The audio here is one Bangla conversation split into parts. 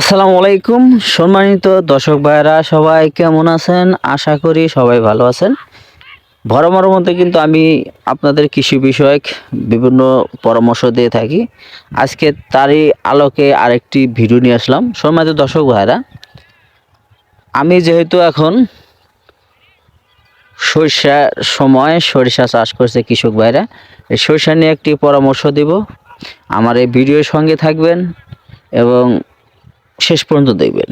আসসালামু আলাইকুম। সম্মানিত দর্শক ভাইরা সবাই কেমন আছেন? আশা করি সবাই ভালো আছেন। বরাবর মধ্যে কিন্তু আমি আপনাদের কৃষি বিষয়ক বিভিন্ন পরামর্শ দিয়ে থাকি। আজকে তারই আলোকে আরেকটি ভিডিও নিয়ে আসলাম। সম্মানিত দর্শক ভাইরা আমি যেহেতু এখন সরিষা সময় সরিষা চাষ করছে কৃষক ভাইরা, এই সরিষা নিয়ে একটি পরামর্শ দিব। আমার এই ভিডিওর সঙ্গে থাকবেন এবং শেষ পর্যন্ত দেখবেন।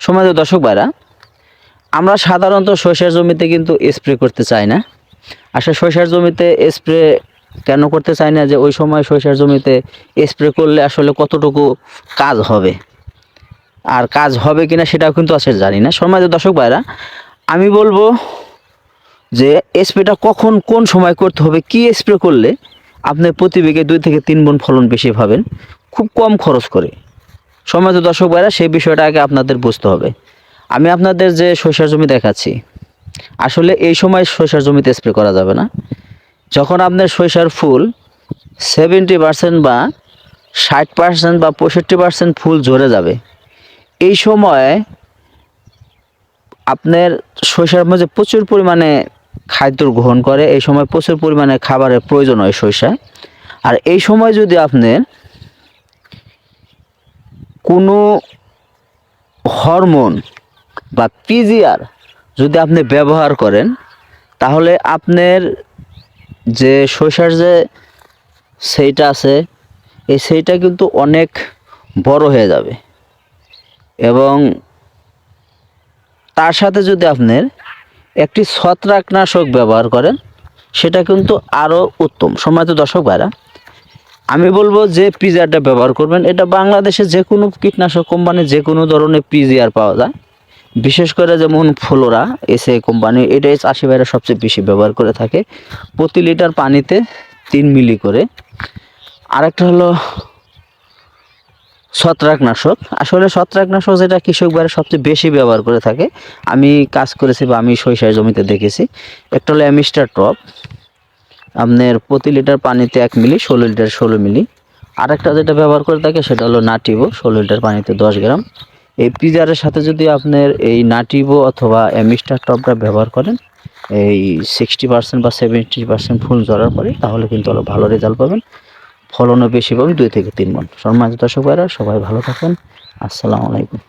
সময় দর্শক ভাইরা, আমরা সাধারণত সরিষার জমিতে কিন্তু স্প্রে করতে চাই না। আসলে সরিষার জমিতে স্প্রে কেন করতে চাই না যে ওই সময় সরিষার জমিতে স্প্রে করলে আসলে কতটুকু কাজ হবে? আর কাজ হবে কিনা সেটাও কিন্তু আসলে জানি না। সময় দর্শক ভাইরা, আমি বলব যে স্প্রেটা কখন কোন সময় করতে হবে, কি স্প্রে করলে আপনি প্রতি বিঘে দুই থেকে তিন গুণ ফলন বেশি পাবেন, খুব কম খরচ করে। সময় তো দর্শক ভাইরা, সেই বিষয়টা আগে আপনাদের বুঝতে হবে। আমি আপনাদের যে সরিষার জমি দেখাচ্ছি, আসলে এই সময় সরিষার জমিতে স্প্রে করা যাবে না। যখন আপনার সরিষার ফুল সেভেন্টি পার্সেন্ট বা ষাট পার্সেন্ট বা পঁয়ষট্টি পার্সেন্ট ফুল ঝরে যাবে, এই সময় আপনার সরিষার মধ্যে প্রচুর পরিমাণে খাদ্য গ্রহণ করে, এই সময় প্রচুর পরিমাণে খাবারের প্রয়োজন হয় সরিষায়। আর এই সময় যদি আপনার কোনো হরমোন বা পিজিআর যদি আপনি ব্যবহার করেন, তাহলে আপনার যে সরিষার যে সেইটা আছে, এই সেইটা কিন্তু অনেক বড় হয়ে যাবে। এবং তার সাথে যদি আপনার একটি ছত্রাকনাশক ব্যবহার করেন, সেটা কিন্তু আরও উত্তম। সম্মানিত দর্শক ভাইরা আমি বলব যে পিজিআরটা ব্যবহার করবেন, এটা বাংলাদেশে যে কোনো কীটনাশক কোম্পানি যে কোনো ধরনের পিজিআর পাওয়া যায়। বিশেষ করে যেমন ফ্লোরা এসে কোম্পানি এটাই চাষি ভাইরা সবচেয়ে বেশি ব্যবহার করে থাকে। প্রতি লিটার পানিতে তিন মিলি করে। আরেকটা হলো ছত্রাকনাশক। আসলে ছত্রাকনাশক যেটা কৃষক ভাইরা সবচেয়ে বেশি ব্যবহার করে থাকে। আমি কাজ করেছি বা আমি সরিষার জমিতে দেখেছি। একটা হলো অ্যামিস্টার টপ। আপনার প্রতি লিটার পানিতে এক মিলি, ষোলো লিটার ষোলো মিলি। আরেকটা যেটা ব্যবহার করে থাকে, সেটা হলো নাটিভো ষোলো লিটার পানিতে দশ গ্রাম। এই পিজারের সাথে যদি আপনার এই নাটিভো অথবা অ্যামিস্টার টপটা ব্যবহার করেন, এই সিক্সটি পার্সেন্ট বা সেভেন্টি পার্সেন্ট ফুল ঝরার পরে তাহলে কিন্তু আরও ভালো রেজাল্ট পাবেন। ফলনও বেশি পাবেন, দুই থেকে তিন মন সম্মানিত দর্শক সবাই ভালো থাকেন আসসালামু আলাইকুম।